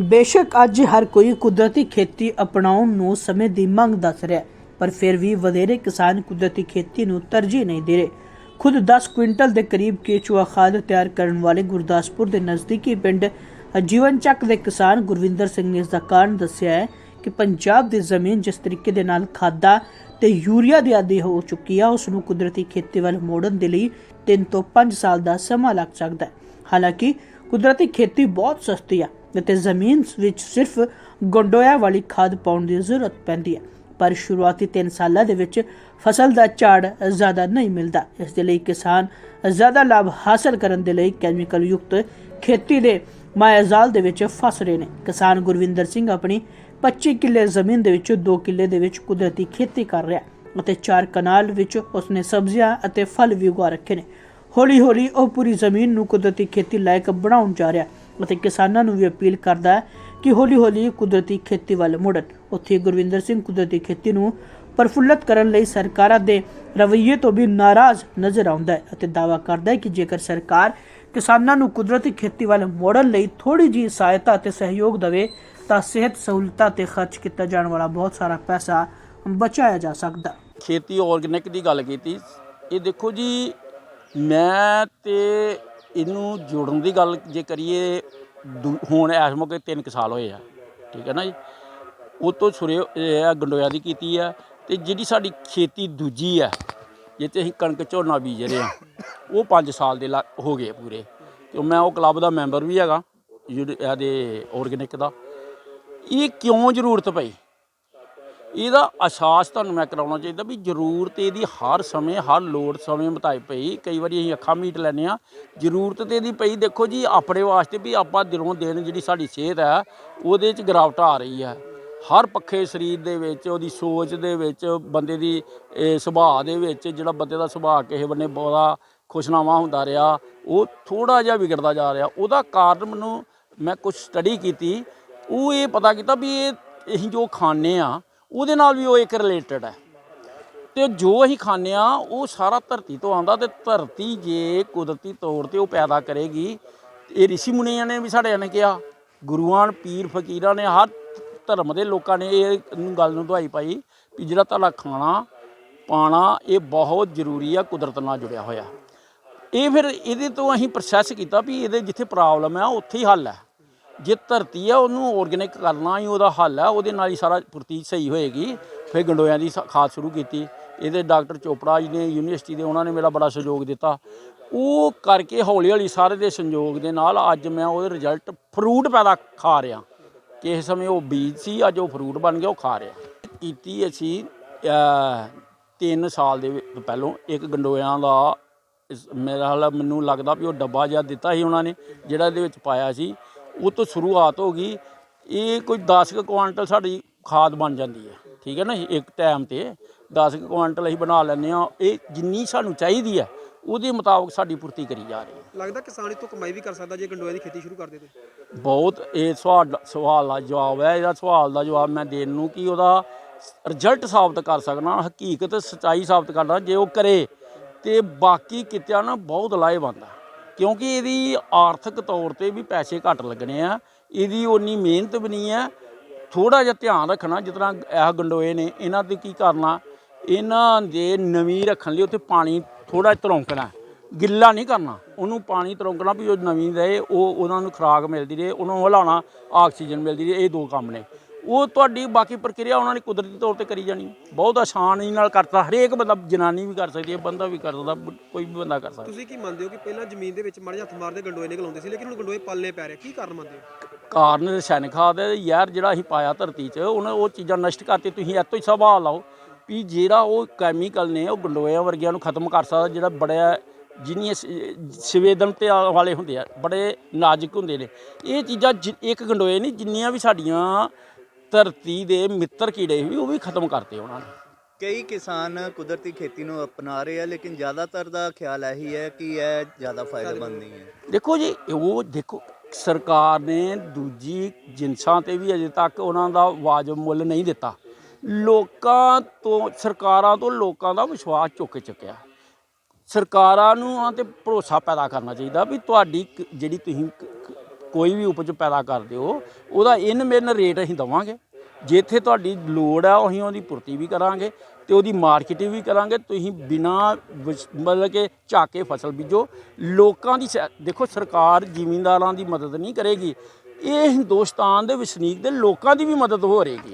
ਬੇਸ਼ੱਕ ਅੱਜ ਹਰ ਕੋਈ ਕੁਦਰਤੀ ਖੇਤੀ ਅਪਣਾਉਣ ਨੂੰ ਸਮੇਂ ਦੀ ਮੰਗ ਦੱਸ ਰਿਹਾ ਪਰ ਫਿਰ ਵੀ ਵਧੇਰੇ ਕਿਸਾਨ ਕੁਦਰਤੀ ਖੇਤੀ ਨੂੰ ਤਰਜੀਹ ਨਹੀਂ ਦੇ ਰਹੇ। ਖੁਦ 10 ਕੁਇੰਟਲ ਦੇ ਕਰੀਬ ਕੇਚੂਆ ਖਾਦ ਤਿਆਰ ਕਰਨ ਵਾਲੇ ਗੁਰਦਾਸਪੁਰ ਦੇ ਨਜ਼ਦੀਕੀ ਪਿੰਡ ਜੀਵਨ ਚੱਕ ਦੇ ਕਿਸਾਨ ਗੁਰਵਿੰਦਰ ਸਿੰਘ ਨੇ ਇਸ ਦਾ ਕਾਰਨ ਦੱਸਿਆ ਹੈ ਕਿ ਪੰਜਾਬ ਦੀ ਜ਼ਮੀਨ ਜਿਸ ਤਰੀਕੇ ਦੇ ਨਾਲ ਖਾਦਾਂ ਤੇ ਯੂਰੀਆ ਦੀ ਆਦੀ ਹੋ ਚੁੱਕੀ ਆ, ਉਸ ਨੂੰ ਕੁਦਰਤੀ ਖੇਤੀ ਵੱਲ ਮੋੜਨ ਦੇ ਲਈ 3 ਤੋਂ 5 ਸਾਲ ਦਾ ਸਮਾਂ ਲੱਗ ਸਕਦਾ ਹੈ। ਹਾਲਾਂਕਿ ਕੁਦਰਤੀ ਖੇਤੀ ਬਹੁਤ ਸਸਤੀ ਆ ਅਤੇ ਜ਼ਮੀਨ ਵਿੱਚ ਸਿਰਫ ਗੰਡੋਇਆ ਵਾਲੀ ਖਾਦ ਪਾਉਣ ਦੀ ਜ਼ਰੂਰਤ ਪੈਂਦੀ ਹੈ। ਪਰ ਸ਼ੁਰੂਆਤੀ 3 ਸਾਲਾਂ ਦੇ ਵਿੱਚ ਫਸਲ ਦਾ ਝਾੜ ਜ਼ਿਆਦਾ ਨਹੀਂ ਮਿਲਦਾ। ਇਸ ਦੇ ਲਈ ਕਿਸਾਨ ਜ਼ਿਆਦਾ ਲਾਭ ਹਾਸਲ ਕਰਨ ਦੇ ਲਈ ਕੈਮੀਕਲ ਯੁਕਤ ਖੇਤੀ ਦੇ ਮਾਇਆਜ਼ਾਲ ਦੇ ਵਿੱਚ ਫਸ ਰਹੇ ਨੇ। ਕਿਸਾਨ ਗੁਰਵਿੰਦਰ ਸਿੰਘ ਆਪਣੀ 25 ਕਿੱਲੇ ਜ਼ਮੀਨ ਦੇ ਵਿੱਚ 2 ਕਿੱਲੇ ਦੇ ਵਿੱਚ ਕੁਦਰਤੀ ਖੇਤੀ ਕਰ ਰਿਹਾ ਅਤੇ ਚਾਰ ਕਨਾਲ ਵਿੱਚ ਉਸਨੇ ਸਬਜ਼ੀਆਂ ਅਤੇ ਫਲ ਵੀ ਉਗਾ ਰੱਖੇ ਨੇ। ਹੌਲੀ ਹੌਲੀ ਉਹ ਪੂਰੀ ਜ਼ਮੀਨ ਨੂੰ ਕੁਦਰਤੀ ਖੇਤੀ ਲਾਇਕ ਬਣਾਉਣ ਜਾ ਰਿਹਾ ਅਤੇ ਕਿਸਾਨਾਂ ਨੂੰ ਵੀ ਅਪੀਲ ਕਰਦਾ ਹੈ ਕਿ ਹੌਲੀ ਹੌਲੀ ਕੁਦਰਤੀ ਖੇਤੀ ਵੱਲ ਮੁੜਨ। ਉੱਥੇ ਗੁਰਵਿੰਦਰ ਸਿੰਘ ਕੁਦਰਤੀ ਖੇਤੀ ਨੂੰ ਪ੍ਰਫੁੱਲਤ ਕਰਨ ਲਈ ਸਰਕਾਰਾਂ ਦੇ ਰਵੱਈਏ ਤੋਂ ਵੀ ਨਾਰਾਜ਼ ਨਜ਼ਰ ਆਉਂਦਾ ਹੈ ਅਤੇ ਦਾਅਵਾ ਕਰਦਾ ਹੈ ਕਿ ਜੇਕਰ ਸਰਕਾਰ ਕਿਸਾਨਾਂ ਨੂੰ ਕੁਦਰਤੀ ਖੇਤੀ ਵੱਲ ਮੋੜਨ ਲਈ ਥੋੜੀ ਜਿਹੀ ਸਹਾਇਤਾ ਅਤੇ ਸਹਿਯੋਗ ਦੇਵੇ, ਤਾਂ ਸਿਹਤ ਸਹੂਲਤਾਂ ਤੇ ਖਰਚ ਕੀਤਾ ਜਾਣ ਵਾਲਾ ਬਹੁਤ ਸਾਰਾ ਪੈਸਾ ਬਚਾਇਆ ਜਾ ਸਕਦਾ। ਖੇਤੀ ਆਰਗੈਨਿਕ ਦੀ ਗੱਲ ਕੀਤੀ। ਇਹ ਦੇਖੋ ਜੀ, ਮੈਂ ਤੇ ਇਹਨੂੰ ਜੋੜਨ ਦੀ ਗੱਲ ਜੇ ਕਰੀਏ, ਦੂ- ਹੁਣ ਇਸ ਮੌਕੇ 3 ਸਾਲ ਹੋਏ ਆ, ਠੀਕ ਹੈ ਨਾ ਜੀ? ਉਹ ਤੋਂ ਸੁਰੇ ਇਹ ਆ ਗੰਡੋਇਆ ਦੀ ਕੀਤੀ ਆ ਤੇ ਜਿਹੜੀ ਸਾਡੀ ਖੇਤੀ ਦੂਜੀ ਆ, ਜਿੱਥੇ ਅਸੀਂ ਕਣਕ ਝੋਨਾ ਬੀਜ ਰਹੇ ਆ, ਉਹ 5 ਸਾਲ ਦੇ ਲਾ- ਹੋ ਗਏ ਪੂਰੇ। ਤੇ ਮੈਂ ਉਹ ਕਲੱਬ ਦਾ ਮੈਂਬਰ ਵੀ ਹੈਗਾ ਜਿਹੜੇ ਇਹਦੇ ਆਰਗੈਨਿਕ ਦਾ। ਇਹ ਕਿਉਂ ਜ਼ਰੂਰਤ ਪਈ? ਇਹਦਾ ਅਹਿਸਾਸ ਤੁਹਾਨੂੰ ਮੈਂ ਕਰਾਉਣਾ ਚਾਹੀਦਾ ਵੀ ਜ਼ਰੂਰਤ ਇਹਦੀ ਹਰ ਸਮੇਂ, ਹਰ ਲੋੜ ਸਮੇਂ ਮੁਤਾਬਕ ਪਈ। ਕਈ ਵਾਰੀ ਅਸੀਂ ਅੱਖਾਂ ਮੀਟ ਲੈਂਦੇ ਆ ਜ਼ਰੂਰਤ ਤੇ ਇਹਦੀ ਪਈ, ਦੇਖੋ ਜੀ, ਆਪਣੇ ਵਾਸਤੇ ਵੀ ਆਪਾਂ ਦਿਨੋਂ ਦਿਨ ਜਿਹੜੀ ਸਾਡੀ ਸਿਹਤ ਹੈ, ਉਹਦੇ 'ਚ ਗਿਰਾਵਟ ਆ ਰਹੀ ਹੈ। ਹਰ ਪੱਖੇ ਸਰੀਰ ਦੇ ਵਿੱਚ, ਉਹਦੀ ਸੋਚ ਦੇ ਵਿੱਚ, ਬੰਦੇ ਦੀ ਸੁਭਾਅ ਦੇ ਵਿੱਚ, ਜਿਹੜਾ ਬੰਦੇ ਦਾ ਸੁਭਾਅ ਕਿਸੇ ਬੰਨੇ ਬਹੁਤਾ ਖੁਸ਼ਨਾਮਾ ਹੁੰਦਾ ਰਿਹਾ, ਉਹ ਥੋੜਾ ਜਿਹਾ ਵਿਗੜਦਾ ਜਾ ਰਿਹਾ। ਉਹਦਾ ਕਾਰਨ ਮੈਨੂੰ, ਮੈਂ ਕੁਝ ਸਟੱਡੀ ਕੀਤੀ, ਉਹ ਇਹ ਪਤਾ ਕੀਤਾ ਵੀ ਇਹ, ਅਸੀਂ ਜੋ ਖਾਂਦੇ ਆ ਉਹਦੇ ਨਾਲ ਵੀ ਉਹ ਇੱਕ ਰਿਲੇਟਡ ਹੈ। ਤੇ ਜੋ ਅਸੀਂ ਖਾਂਦੇ ਆ ਉਹ ਸਾਰਾ ਧਰਤੀ ਤੋਂ ਆਉਂਦਾ ਤੇ ਧਰਤੀ ਜੇ ਕੁਦਰਤੀ ਤੌਰ ਤੇ ਉਹ ਪੈਦਾ ਕਰੇਗੀ। ਇਹ ਰਿਸ਼ੀ ਮੁਨੀਆਂ ਨੇ ਵੀ ਸਾਡੇ ਨੇ ਕਿਹਾ, ਗੁਰੂਆਂ, ਪੀਰ, ਫਕੀਰਾਂ ਨੇ ਹਰ ਧਰਮ ਦੇ ਲੋਕਾਂ ਨੇ ਇਹ ਗੱਲ ਨੂੰ ਦਵਾਈ ਪਾਈ ਵੀ ਜਿਹੜਾ ਤੁਹਾਡਾ ਖਾਣਾ, ਪਾਣਾ, ਇਹ ਬਹੁਤ ਜ਼ਰੂਰੀ ਆ, ਕੁਦਰਤ ਨਾਲ ਜੁੜਿਆ ਹੋਇਆ। ਇਹ ਫਿਰ ਇਹਦੇ ਤੋਂ ਅਸੀਂ ਪ੍ਰੋਸੈਸ ਕੀਤਾ ਵੀ ਇਹਦੇ ਜਿੱਥੇ ਪ੍ਰੋਬਲਮ ਹੈ ਉੱਥੇ ਹੀ ਹੱਲ ਹੈ। ਜੇ ਧਰਤੀ ਆ, ਉਹਨੂੰ ਆਰਗੈਨਿਕ ਕਰਨਾ ਹੀ ਉਹਦਾ ਹੱਲ ਹੈ ਉਹਦੇ ਨਾਲ ਹੀ ਸਾਰਾ ਪ੍ਰਤੀ ਸਹੀ ਹੋਏਗੀ। ਫਿਰ ਗੰਡੋਇਆਂ ਦੀ ਖਾਦ ਸ਼ੁਰੂ ਕੀਤੀ। ਇਹਦੇ ਡਾਕਟਰ ਚੋਪੜਾ ਜੀ ਨੇ, ਯੂਨੀਵਰਸਿਟੀ ਦੇ ਉਹਨਾਂ ਨੇ ਮੇਰਾ ਬੜਾ ਸਹਿਯੋਗ ਦਿੱਤਾ। ਉਹ ਕਰਕੇ ਹੌਲੀ ਹੌਲੀ ਸਾਰੇ ਦੇ ਸੰਯੋਗ ਦੇ ਨਾਲ ਅੱਜ ਮੈਂ ਉਹਦੇ ਰਿਜ਼ਲਟ ਫਰੂਟ ਪੈਦਾ ਖਾ ਰਿਹਾ। ਕਿਸੇ ਸਮੇਂ ਉਹ ਬੀਜ ਸੀ, ਅੱਜ ਉਹ ਫਰੂਟ ਬਣ ਗਿਆ, ਉਹ ਖਾ ਰਿਹਾ। ਕੀਤੀ ਅਸੀਂ 3 ਸਾਲ ਦੇ ਪਹਿਲੋਂ ਇੱਕ ਗੰਡੋਇਆਂ ਦਾ ਮੇਰਾ ਹਾਲ ਮੈਨੂੰ ਲੱਗਦਾ ਵੀ ਉਹ ਡੱਬਾ ਜਿਹਾ ਦਿੱਤਾ ਸੀ ਉਹਨਾਂ ਨੇ, ਜਿਹੜਾ ਇਹਦੇ ਵਿੱਚ ਪਾਇਆ ਸੀ। ਉਹ ਤੋਂ ਸ਼ੁਰੂਆਤ ਹੋ ਗਈ ਇਹ ਕੋਈ 10 ਕੁ ਕੁਆਂਟਲ ਸਾਡੀ ਖਾਦ ਬਣ ਜਾਂਦੀ ਹੈ ਠੀਕ ਹੈ ਨਾ ਇੱਕ ਟਾਈਮ ਤੇ 10 ਕੁ ਕੁਆਂਟਲ ਅਸੀਂ ਬਣਾ ਲੈਂਦੇ ਆ ਇਹ ਜਿੰਨੀ ਸਾਨੂੰ ਚਾਹੀਦੀ ਹੈ ਉਹਦੇ ਮੁਤਾਬਕ ਸਾਡੀ ਪੂਰਤੀ ਕਰੀ ਜਾ ਰਹੀ ਹੈ। ਲੱਗਦਾ ਕਿਸਾਨ ਤੋਂ ਕਮਾਈ ਵੀ ਕਰ ਸਕਦਾ ਜੇ ਗੰਡੋਏ ਦੀ ਖੇਤੀ ਸ਼ੁਰੂ ਕਰ ਦੇ ਤੇ ਬਹੁਤ ਇਹ ਸਵਾਲ ਸਵਾਲ ਦਾ ਜਵਾਬ ਹੈ ਇਹਦਾ ਸਵਾਲ ਦਾ ਜਵਾਬ ਮੈਂ ਦੇਣ ਨੂੰ ਕਿ ਉਹਦਾ ਰਿਜ਼ਲਟ ਸਾਬਤ ਕਰ ਸਕਣਾ ਹਕੀਕਤ ਸਚਾਈ ਸਾਬਤ ਕਰਨਾ ਜੇ ਉਹ ਕਰੇ ਤੇ ਬਾਕੀ ਕਿਤਿਆਂ ਨਾਲ ਬਹੁਤ ਲਾਹੇਵੰਦ ਆ। ਕਿਉਂਕਿ ਇਹਦੀ ਆਰਥਿਕ ਤੌਰ ਤੇ ਵੀ ਪੈਸੇ ਘੱਟ ਲੱਗਣੇ ਆ, ਇਹਦੀ ਉਨੀ ਮਿਹਨਤ ਵੀ ਨਹੀਂ ਹੈ ਥੋੜਾ ਜਿਹਾ ਧਿਆਨ ਰੱਖਣਾ, ਜਿਸ ਤਰ੍ਹਾਂ ਇਹ ਗੰਡੋਏ ਨੇ, ਇਹਨਾਂ ਤੇ ਕੀ ਕਰਨਾ? ਇਹਨਾਂ ਦੇ ਨਵੀਂ ਰੱਖਣ ਲਈ ਉੱਥੇ ਪਾਣੀ ਥੋੜਾ ਤਰੌਂਕਣਾ ਗਿੱਲਾ ਨਹੀਂ ਕਰਨਾ, ਉਹਨੂੰ ਪਾਣੀ ਤਰੌਂਕਣਾ ਵੀ ਉਹ ਨਵੀਂ ਰਹੇ, ਉਹ ਉਹਨਾਂ ਨੂੰ ਖੁਰਾਕ ਮਿਲਦੀ ਰਹੇ, ਉਹਨਾਂ ਨੂੰ ਹਿਲਾਉਣਾ, ਆਕਸੀਜਨ ਮਿਲਦੀ ਰਹੇ, ਇਹ ਦੋ ਕੰਮ ਨੇ। ਉਹ ਤੁਹਾਡੀ ਬਾਕੀ ਪ੍ਰਕਿਰਿਆ ਉਹਨਾਂ ਨੇ ਕੁਦਰਤੀ ਤੌਰ ਤੇ ਕਰੀ ਜਾਣੀ। ਬਹੁਤ ਆਸਾਨੀ ਨਾਲ ਕਰਤਾ। ਹਰੇਕ ਬੰਦਾ ਜਨਾਨੀ ਵੀ ਕਰ ਸਕਦੀ ਹੈ ਬੰਦਾ ਵੀ ਕਰ ਸਕਦਾ ਕੋਈ ਵੀ ਬੰਦਾ ਕਰ ਸਕਦਾ। ਤੁਸੀਂ ਕੀ ਮੰਨਦੇ ਹੋ ਕਿ ਪਹਿਲਾਂ ਜ਼ਮੀਨ ਦੇ ਵਿੱਚ ਮਾੜੇ ਹੱਥ ਮਾਰਦੇ ਗੰਡੋਏ ਨਿਕਲਾਉਂਦੇ ਸੀ ਲੇਕਿਨ ਹੁਣ ਗੰਡੋਏ ਪਾਲਨੇ ਪੈ ਰਹੇ ਕੀ ਕਾਰਨ ਮੰਨਦੇ ਹੋ? ਕਾਰਨ ਰਸਾਇਣਿਕ ਖਾਦ ਹੈ ਯਾਰ ਜਿਹੜਾ ਅਸੀਂ ਪਾਇਆ ਧਰਤੀ 'ਚ ਉਹਨਾਂ ਉਹ ਚੀਜ਼ਾਂ ਨਸ਼ਟ ਕਰਤੀ ਤੁਸੀਂ ਇੱਥੋਂ ਹੀ ਸਵਾਲ ਲਾਓ ਵੀ ਜਿਹੜਾ ਉਹ ਕੈਮੀਕਲ ਨੇ ਉਹ ਗੰਡੋਇਆਂ ਵਰਗਿਆਂ ਨੂੰ ਖਤਮ ਕਰ ਸਕਦਾ ਜਿਹੜਾ ਬੜਾ ਜਿੰਨੀਆਂ ਸੰਵੇਦਨਤਾ ਵਾਲੇ ਹੁੰਦੇ ਆ ਬੜੇ ਨਾਜ਼ੁਕ ਹੁੰਦੇ ਨੇ। ਇਹ ਚੀਜ਼ਾਂ ਇੱਕ ਗੰਡੋਏ ਨਹੀਂ ਜਿੰਨੀਆਂ ਵੀ ਸਾਡੀਆਂ ਧਰਤੀ ਦੇ ਮਿੱਤਰ ਕੀੜੇ ਵੀ ਉਹ ਵੀ ਖਤਮ ਕਰਤੇ ਉਹਨਾਂ ਨੇ। ਕਈ ਕਿਸਾਨ ਕੁਦਰਤੀ ਖੇਤੀ ਨੂੰ ਅਪਣਾ ਰਹੇ ਆ ਲੇਕਿਨ ਜ਼ਿਆਦਾਤਰ ਦਾ ਖਿਆਲ ਇਹੀ ਹੈ ਕਿ ਇਹ ਜ਼ਿਆਦਾ ਫਾਇਦੇਮੰਦ ਨਹੀਂ ਹੈ। ਦੇਖੋ ਜੀ ਉਹ ਦੇਖੋ ਸਰਕਾਰ ਨੇ ਦੂਜੀ ਜਿਨਸਾਂ ਤੇ ਵੀ ਅਜੇ ਤੱਕ ਉਹਨਾਂ ਦਾ ਵਾਜਬ ਮੁੱਲ ਨਹੀਂ ਦਿੱਤਾ। ਲੋਕਾਂ ਤੋਂ ਸਰਕਾਰਾਂ ਤੋਂ ਲੋਕਾਂ ਦਾ ਵਿਸ਼ਵਾਸ ਚੁੱਕ ਚੁੱਕਿਆ। ਸਰਕਾਰਾਂ ਨੂੰ ਉਹਨਾਂ ਤੇ ਭਰੋਸਾ ਪੈਦਾ ਕਰਨਾ ਚਾਹੀਦਾ ਵੀ ਤੁਹਾਡੀ ਜਿਹੜੀ ਤੁਸੀਂ ਕੋਈ ਵੀ ਉਪਜ ਪੈਦਾ ਕਰਦੇ ਹੋ ਉਹਦਾ ਇਨ ਮਿਨ ਰੇਟ ਅਸੀਂ ਦਵਾਂਗੇ। ਜਿੱਥੇ ਤੁਹਾਡੀ ਲੋੜ ਆ ਅਸੀਂ ਉਹਦੀ ਪੂਰਤੀ ਵੀ ਕਰਾਂਗੇ ਤੇ ਉਹਦੀ ਮਾਰਕੀਟਿੰਗ ਵੀ ਕਰਾਂਗੇ। ਤੁਸੀਂ ਬਿਨਾ ਮਤਲਬ ਕਿ ਝਾਕੇ ਫਸਲ ਬੀਜੋ। ਲੋਕਾਂ ਦੀ ਸੈ- ਦੇਖੋ ਸਰਕਾਰ ਜ਼ਿਮੀਂਦਾਰਾਂ ਦੀ ਮਦਦ ਨਹੀਂ ਕਰੇਗੀ। ਇਹ ਹਿੰਦੁਸਤਾਨ ਦੇ ਵਸਨੀਕ ਦੇ ਲੋਕਾਂ ਦੀ ਵੀ ਮਦਦ ਹੋ ਰਹੇਗੀ